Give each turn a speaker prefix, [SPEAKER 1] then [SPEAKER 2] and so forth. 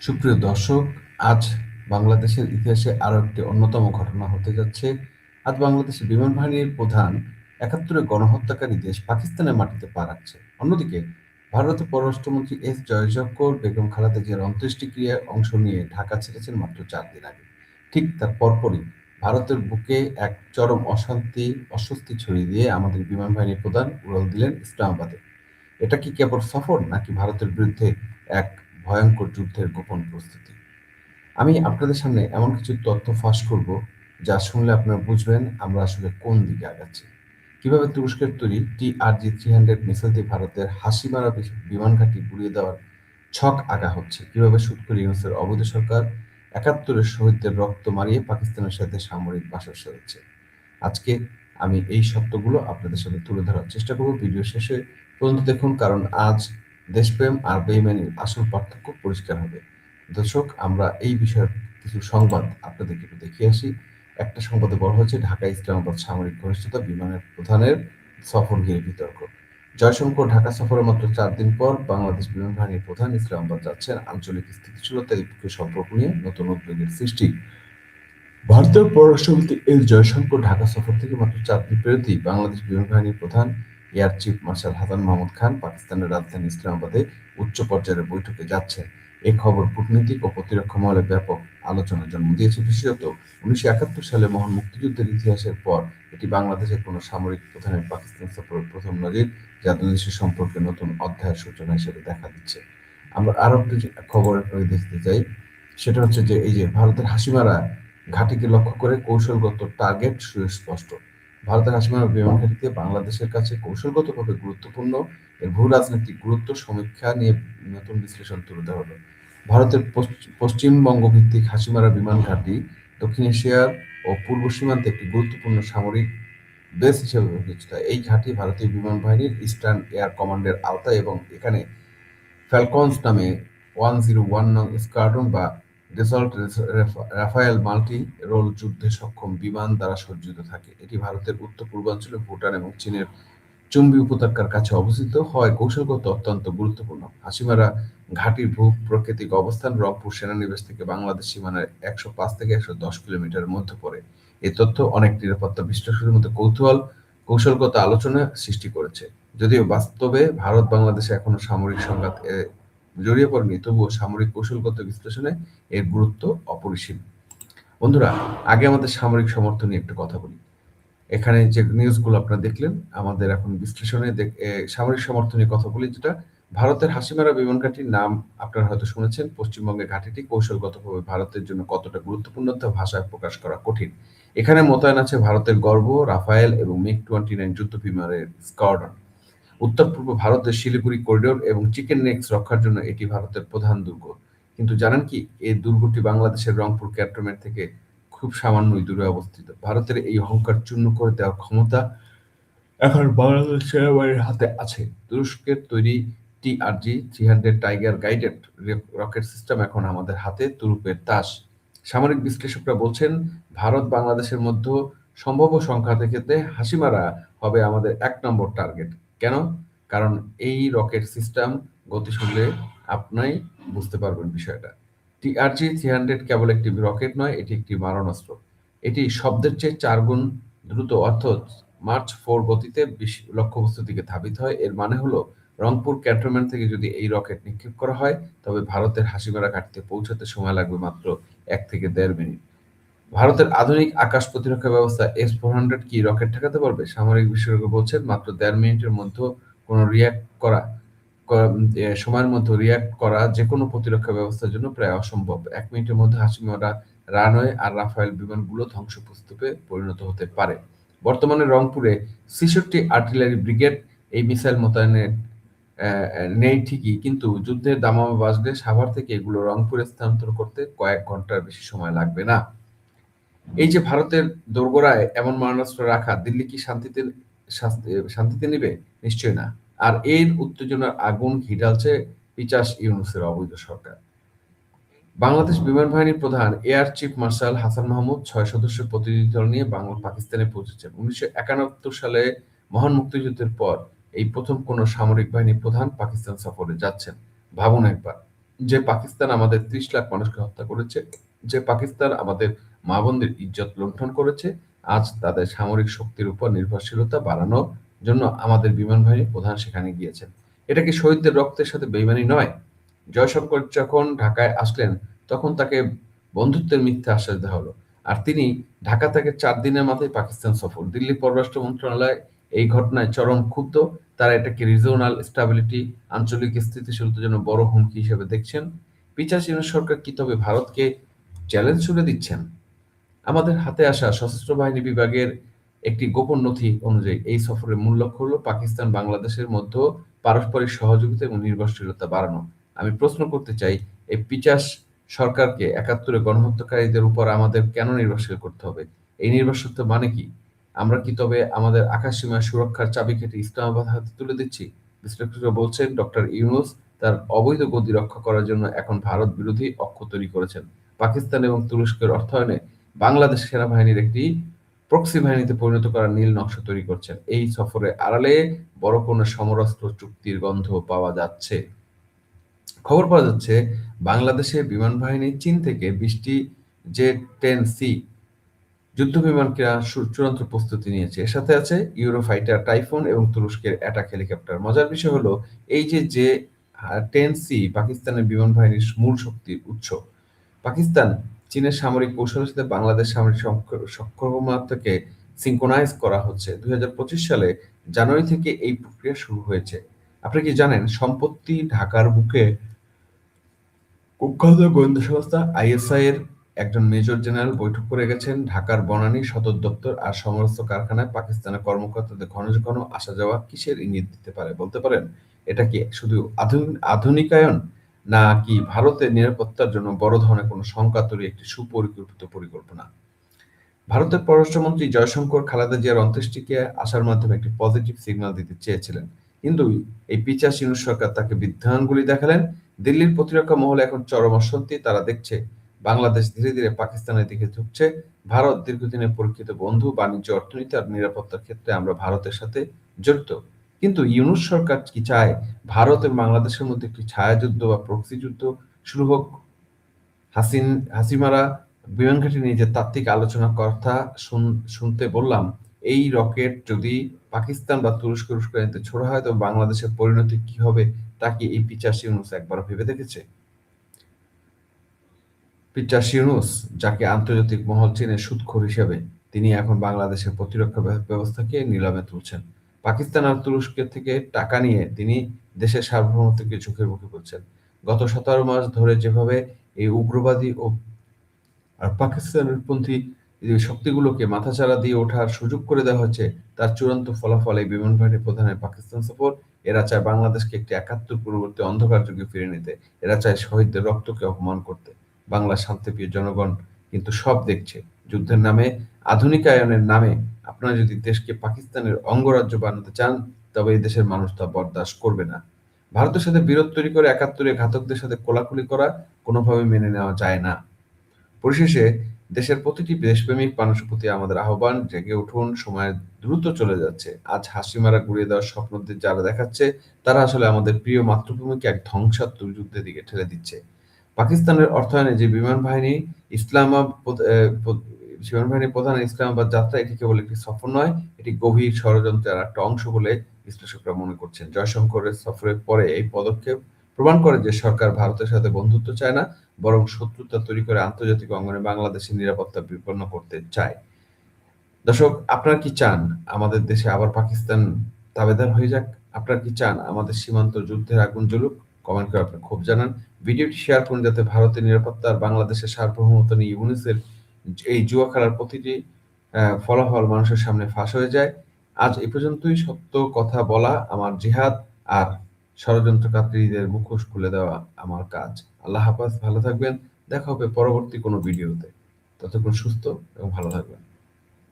[SPEAKER 1] সুপ্রিয় দর্শক, আজ বাংলাদেশের ইতিহাসে আরও একটি অন্যতম ঘটনা হতে যাচ্ছে। আজ বাংলাদেশের বিমান বাহিনীর প্রধান একাত্তরে গণহত্যাকারী দেশ পাকিস্তানের মাটিতে পা রাখছে। অন্যদিকে ভারতের পররাষ্ট্রমন্ত্রী এস জয়শঙ্কর, বেগম খালেদা জিয়ার অন্ত্যেষ্টিক্রিয়ায় অংশ নিয়ে ঢাকা ছেড়েছেন মাত্র চার দিন আগে। ঠিক তার পরপরই ভারতের বুকে এক চরম অশান্তি, অস্বস্তি ছড়িয়ে দিয়ে আমাদের বিমান বাহিনীর প্রধান উড়াল দিলেন ইসলামাবাদে। এটা কি কেবল সফর, নাকি ভারতের বিরুদ্ধে এক ভয়ঙ্কর যুদ্ধের গোপন প্রস্তুতি। আমি আপনাদের সামনে এমন কিছু তথ্য ফাঁস করব, যা শুনলে আপনারা বুঝবেন আমরা আসলে কোন দিকে আগাচ্ছি। কীভাবে তুরস্কের তৈরি T R G three hundred missile দিয়ে ভারতের হাসিমারা বিমান ঘাঁটি গুড়িয়ে দেওয়ার ছক আগা হচ্ছে? কীভাবে সুৎকর ইউনুসের অবৈধ সরকার একাত্তরের শহীদদের রক্ত মারিয়ে পাকিস্তানের সাথে সামরিক বাসা সেরেছে? আজকে আমি এই সত্যগুলো আপনাদের সাথে তুলে ধরার চেষ্টা করব। ভিডিও শেষে পর্যন্ত দেখুন, কারণ আজ দেশপ্রেম আর বেইমানির আসল পার্থক্য পরিষ্কার হবে। দর্শক, আমরা এই বিষয়ের কিছু সংবাদ আপনাদেরকে একটু দেখিয়ে আসি। একটা সংবাদে বলা হয়েছে, ঢাকা ইসলামাবাদ সামরিক ঘনিষ্ঠতা বিমানের প্রধানের সফর ঘিরে বিতর্ক। জয়শঙ্কর ঢাকা সফরের মাত্র চার দিন পর বাংলাদেশ বিমান বাহিনীর প্রধান ইসলামাবাদ যাচ্ছেন। আঞ্চলিক স্থিতিশীলতা দ্বিপক্ষীয় সম্পর্ক নিয়ে নতুন উদ্বেগের সৃষ্টি। ভারতের পররাষ্ট্রমন্ত্রী এস জয়শঙ্কর ঢাকা সফর থেকে মাত্র চার দিন পেরোতেই বাংলাদেশ বিমান বাহিনীর প্রধান air chief marshal Hasan Mahmud Khan পাকিস্তানের রাজধানী ইসলামাবাদে উচ্চ পর্যায়ের বৈঠকে যাচ্ছেন এই খবর কূটনীতিক ও প্রতিরক্ষা মহলে ব্যাপক আলোচনার জন্ম দিয়েছে বিশেষত উনিশশো একাত্তর সালে মহান মুক্তিযুদ্ধের ইতিহাসের পর এটি বাংলাদেশের কোনো সামরিক প্রধানের পাকিস্তান সফরের প্রথম নজির, যা দুই দেশের সম্পর্কে নতুন অধ্যায়ের সূচনা হিসেবে দেখা দিচ্ছে। আমরা আরও একটি খবর দেখতে চাই, সেটা হচ্ছে যে এই যে ভারতের হাসিমারা ঘাটিকে লক্ষ্য করে কৌশলগত টার্গেট সুস্পষ্ট। ভারতের হাসিমারা বিমান ঘাঁটিতে বাংলাদেশের কাছে কৌশলগতভাবে গুরুত্বপূর্ণ এর ভূ রাজনৈতিক গুরুত্ব সমীক্ষা নিয়ে নতুন বিশ্লেষণ তুলে ধরা হলো। ভারতের পশ্চিমবঙ্গ ভিত্তিক হাসিমারা বিমান ঘাঁটি দক্ষিণ এশিয়ার ও পূর্ব সীমান্তে একটি গুরুত্বপূর্ণ সামরিক বেস হিসেবে বিবেচিত এই ঘাঁটি ভারতীয় বিমান বাহিনীর ইস্টার্ন এয়ার কমান্ডের আওতায় এবং এখানে ফ্যালকনস নামে ওয়ান জিরো ওয়ান নং স্কোয়াড্রন বা ডেসল্ট রাফায়েল মাল্টি রোল যুদ্ধে সক্ষম বিমান দ্বারা সজ্জিত থাকে। এটি ভারতের উত্তর পূর্বাঞ্চলে, ভুটান এবং চীনের চুম্বি উপত্যকার কাছে অবস্থিত হয়। কৌশলগত অত্যন্ত গুরুত্বপূর্ণ। হাসিমারা ঘাটির ভূ প্রাকৃতিক অবস্থান রংপুর সেনানিবাস থেকে বাংলাদেশ সীমানার একশো পাঁচ থেকে একশো দশ কিলোমিটার মধ্যে পড়ে। এই তথ্য অনেক নিরাপত্তা বিশ্লেষকের মধ্যে কৌতূহল, কৌশলগত আলোচনা সৃষ্টি করেছে। যদিও বাস্তবে ভারত বাংলাদেশে এখনও সামরিক সংঘাত জড়িয়ে পড়েনি, তবুও সামরিক কৌশলগত বিশ্লেষণে এর গুরুত্ব অপরিসীম। বন্ধুরা, আগে আমাদের সামরিক সমর্থন নিয়ে একটু কথা বলি। এখানে যে নিউজগুলো আপনারা দেখলেন, আমাদের এখন বিশ্লেষণে সামরিক সমর্থনের কথা বলি, যেটা ভারতের হাসিমারা বিমান ঘাটির নাম আপনারা হয়তো শুনেছেন, পশ্চিমবঙ্গের ঘাটিটি কৌশলগতভাবে ভারতের জন্য কতটা গুরুত্বপূর্ণ তা ভাষায় প্রকাশ করা কঠিন। এখানে মোতায়েন আছে ভারতের গর্ব, রাফায়েল এবং মিগ টোয়েন্টি নাইন যুদ্ধ বিমানের স্কোয়াড্রন। উত্তর পূর্ব ভারতের শিলিগুড়ি করিডোর এবং চিকেন নেক্স রক্ষার জন্য এটি ভারতের প্রধান দুর্গ। কিন্তু জানেন কি, এই দুর্গটি বাংলাদেশের রংপুর ক্যান্টনমেন্ট থেকে খুব সামান্যই দূরে অবস্থিত। ভারতের এই অহংকার চূর্ণ করে দেওয়ার ক্ষমতা এখন বাংলাদেশ সেনাবাহিনীর হাতে আছে। তুরস্কের তৈরি TRG three hundred tiger guided rocket system এখন আমাদের হাতে তুরুপের তাস। সামরিক বিশ্লেষকরা বলছেন, ভারত বাংলাদেশের মধ্যে সম্ভাব্য সংখ্যা থেকে হাসিমারা হবে আমাদের এক নম্বর টার্গেট কেন? কারণ এই রকেট সিস্টেম গতি শুনলে আপনাই বুঝতে পারবেন বিষয়টা। টিআরজি থ্রি হান্ড্রেড কেবল একটি রকেট নয়, এটি একটি মারণাস্ত্র। এটি শব্দের চেয়ে চার গুণ দ্রুত, অর্থাৎ মার্চ ফোর গতিতে লক্ষ্যবস্তুর দিকে ধাবিত হয়। এর মানে হলো রংপুর ক্যান্টনমেন্ট থেকে যদি এই রকেট নিক্ষেপ করা হয়, তবে ভারতের হাসিমারা ঘাটিতে পৌঁছাতে সময় লাগবে মাত্র এক থেকে দেড় মিনিট। ভারতের আধুনিক আকাশ প্রতিরক্ষা ব্যবস্থা এস ফোর হান্ড্রেড কি রকেট ঠেকাতে পারবে? সামরিক বিশেষজ্ঞ বলছেন, মাত্র দেড় মিনিটের মধ্যে কোনো রিয়াক্ট করা সময়ের মধ্যে রিয়াক্ট করা যে কোনো প্রতিরক্ষা ব্যবস্থার জন্য প্রায় অসম্ভব। এক মিনিটের মধ্যে হাসিমারা রানওয়ে আর রাফায়েল বিমানগুলো ধ্বংসপ্রস্তূপে পরিণত হতে পারে। বর্তমানে রংপুরে ছেষট্টি আর্টিলারি ব্রিগেড এই মিসাইল মোতায়েনের নেই ঠিকই, কিন্তু যুদ্ধের দামামা বাজলে সাভার থেকে এগুলো রংপুরে স্থানান্তর করতে কয়েক ঘণ্টার বেশি সময় লাগবে না। এই যে ভারতের দোরগোড়ায় এমন মারণাস্ত্র রাখা, দিল্লি কি শান্তিতে শান্তিতে নিবে? নিশ্চয় না। আর এর উত্তেজনার আগুন ঘিরালছে পিচাস ইউনুসের অবৈধ সরকার। বাংলাদেশ বিমান বাহিনীর প্রধান air chief marshal Hasan Mahmud, ছয় সদস্যের প্রতিনিধি দল নিয়ে বাংলা পাকিস্তানে পৌঁছেছেন। উনিশশো একানব্বই সালে মহান মুক্তিযুদ্ধের পর এই প্রথম কোন সামরিক বাহিনী প্রধান পাকিস্তান সফরে যাচ্ছেন। ভাবুন একবার, যে পাকিস্তান আমাদের ত্রিশ লাখ মানুষকে হত্যা করেছে, যে পাকিস্তান আমাদের মা বোনদের ইজ্জত লুণ্ঠন করেছে। আজ তাদের সামরিক শক্তির উপর নির্ভরশীলতা বাড়ানোর জন্য আমাদের বিমান বাহিনীর প্রধান সেখানে গিয়েছেন। এটা কি শহীদদের রক্তের সাথে বেইমানি নয়? জয়শঙ্কর যখন ঢাকায় আসলেন, তখন তাকে বন্ধুত্বের মিথ্যা আশ্বাস দেওয়া হলো। আর তিনি ঢাকা থেকে চার দিনের মাথায় পাকিস্তান সফর। দিল্লি পররাষ্ট্র মন্ত্রণালয় এই ঘটনায় চরম ক্ষুব্ধ। তারা এটাকে রিজিওনাল স্টাবিলিটি, আঞ্চলিক স্থিতিশীলতার জন্য বড় হুমকি হিসেবে দেখছেন। পিচাসীন সরকার কি তবে ভারতকে চ্যালেঞ্জ ছুড়ে দিচ্ছেন? আমাদের হাতে আসা সশস্ত্র বাহিনী বিভাগের একটি গোপন নথি অনুযায়ী এই সফরের মূল লক্ষ্য হলো পাকিস্তান বাংলাদেশের মধ্যে পারস্পরিক সহযোগিতা এবং নির্ভরশীলতা বাড়ানো। আমি প্রশ্ন করতে চাই, এই পিচাস সরকারকে একাত্তরে গণহত্যাকারীদের উপর আমাদের কেন নির্ভরশীল করতে হবে? এই নির্ভরশীলতা মানে কি? আমরা কি তবে আমাদের আকাশ আকাশসীমায় সুরক্ষার চাবিকাঠি ইসলামাবাদ হাতে তুলে দিচ্ছি? বিশ্লেষকরা বলছেন, ডক্টর ইউনুস তার অবৈধ গতি রক্ষা করার জন্য এখন ভারত বিরোধী অক্ষ তৈরি করেছেন। পাকিস্তান এবং তুরস্কের অর্থায়নে বাংলাদেশ সেনাবাহিনীর একটি প্রক্সি বাহিনীতে পরিণত করার নীল নকশা তৈরি করছেন। এই সফরে আড়ালে বড় কোনো সমরাস্ত্র চুক্তির গন্ধ পাওয়া যাচ্ছে। খবর পাওয়া যাচ্ছে, বাংলাদেশে বিমান বাহিনী চীন থেকে বিশটি জে টেন সি যুদ্ধ বিমান কেনা চূড়ান্ত প্রস্তুতি নিয়েছে। এর সাথে আছে ইউরোফাইটার টাইফুন এবং তুরস্কের অ্যাটাক হেলিকপ্টার। মজার বিষয় হলো, এই যে যে টেন সি পাকিস্তানের বিমান বাহিনীর মূল শক্তির উৎস, পাকিস্তান চীনের সামরিক কৌশলের সাথে বাংলাদেশ সামরিক সক্ষমতাকে সিঙ্কোনাইজ করা হচ্ছে। দুই সালে জানুয়ারি থেকে এই প্রক্রিয়া শুরু হয়েছে। আপনি কি জানেন সম্পত্তি ঢাকার বুকে কুখ্যাত গোয়েন্দা সংস্থা আইএসআই এর একজন মেজর জেনারেল বৈঠক করে গেছেন। ঢাকার বনানী সদর দপ্তর আর সমস্ত কারখানায় পাকিস্তানের কর্মকর্তাদের ঘন ঘন আসা যাওয়া কিসের ইঙ্গিত দিতে পারে বলতে পারেন? এটা কি শুধু আধুনিকায়ন না কি ভারতের নিরাপত্তার জন্য বড় ধরনের কোনো শঙ্কা তৈরি একটি সুপরিকল্পিত পরিকল্পনা? ভারতের পররাষ্ট্রমন্ত্রী জয়শঙ্কর খালেদা জিয়ার অন্ত্যেষ্টিকে আসার মাধ্যমে একটি পজিটিভ সিগন্যাল দিতে চেয়েছিলেন। কিন্তু এই পিচা সিনু সরকার তাকে বিদ্যানগুলি দেখালেন। দিল্লির প্রতিরক্ষা মহলে এখন চরম অশান্তি। তারা দেখছে, বাংলাদেশ ধীরে ধীরে পাকিস্তানের দিকে ঝুঁকছে। ভারত দীর্ঘদিনের পরীক্ষিত বন্ধু, বাণিজ্য, অর্থনীতি আর নিরাপত্তার ক্ষেত্রে আমরা ভারতের সাথে জড়িত কিন্তু ইউনুস সরকার কি চায়? ভারত এবং বাংলাদেশের মধ্যে একটি ছায়াযুদ্ধ বা প্রক্সি যুদ্ধ শুরু হোক? হাসিন, হাসিমারা বিমান ঘাটি নিয়ে যে তাত্ত্বিক আলোচনা কথা শুনতে বললাম, এই রকেট যদি পাকিস্তান বা তুরস্ক উস্কানিতে ছোড়া হয় তো বাংলাদেশের পরিণতি কি হবে তা কি এই পিচাস ইউনুস একবার ভেবে দেখেছে? পিচাস ইউনুস যাকে আন্তর্জাতিক মহল চেনে সুৎখোর হিসেবে, তিনি এখন বাংলাদেশের প্রতিরক্ষা ব্যবস্থাকে নিলামে তুলছেন। পাকিস্তান আর তুরস্কের থেকে টাকা নিয়ে তিনি দেশের সার্বভৌমত্বকে ঝুঁকির মুখে করছেন। গত সতেরো মাস ধরে যেভাবে এই উগ্রবাদী ও আর পাকিস্তানের পন্থী শক্তিগুলোকে মাথাচাড়া দিয়ে ওঠার সুযোগ করে দেওয়া হচ্ছে, তার চূড়ান্ত ফলাফল এই বিমান বাহিনীর প্রধানের পাকিস্তান সফর। এরা চায় বাংলাদেশকে একটি একাত্তর পূর্ববর্তী অন্ধকার যুগে ফিরে নিতে। এরা চায় শহীদদের রক্তকে অপমান করতে। বাংলা শান্তিপ্রিয় জনগণ কিন্তু সব দেখছে। যুদ্ধের নামে, আধুনিকায়নের নামে আপনারা যদি দেশকে পাকিস্তানের অঙ্গরাজ্য বানাতে চান, তবে এই দেশের মানুষ তা বরদাস্ত করবে না। ভারতের সাথে বিরোধ তৈরি করে একাত্তরে ঘাতকদের সাথে কোলাকুলি করা কোনোভাবে মেনে নেওয়া যায় না। পরিশেষে, দেশের প্রতিটি দেশপ্রেমিক মানুষের প্রতি আমাদের আহ্বান, জেগে উঠুন, সময় দ্রুত চলে যাচ্ছে। আজ হাসি মারা ঘুরিয়ে দেওয়ার স্বপ্নদের যারা দেখাচ্ছে, তারা আসলে আমাদের প্রিয় মাতৃভূমিকে এক ধ্বংসাত্মক যুদ্ধের দিকে ঠেলে দিচ্ছে। পাকিস্তানের অর্থায়নে যে বিমান বাহিনী, ইসলামাবাদ বাহিনীর প্রধান ইসলামাবাদ যাত্রা এটি কেবল একটি সফর নয়, এটি গভীর ষড়যন্ত্রের একটা অংশ বলে বিশ্লেষকরা মনে করছেন। জয়শঙ্করের সফরের পরে এই পদক্ষেপ প্রমাণ করে যে সরকার ভারতের সাথে বন্ধুত্ব চায় না, বরং শত্রুতা তৈরি করে আন্তর্জাতিক অঙ্গনে বাংলাদেশের নিরাপত্তা বিপন্ন করতে চায়। দর্শক, আপনারা কি চান আমাদের দেশে আবার পাকিস্তান তাবেদার হয়ে যাক? আপনারা কি চান আমাদের সীমান্ত যুদ্ধের আগুন জ্বলুক? কমেন্ট করে আপনার ক্ষোভ জানান। ভিডিওটি শেয়ার করুন যাতে ভারতের নিরাপত্তা আর বাংলাদেশের সার্বভৌমত্ব নিয়ে ইউনিসের এই জুয়া খেলার প্রতিটি ফলাফল মানুষের সামনে ফাঁস হয়ে যায়। আজ এ পর্যন্তই সত্য কথা বলা আমার জিহাদ আর ষড়যন্ত্রকারীদের মুখোশ খুলে দেওয়া আমার কাজ। আল্লাহ হাফাজ, ভালো থাকবেন। দেখা হবে পরবর্তী কোনো ভিডিওতে। ততক্ষণ সুস্থ এবং ভালো থাকবেন।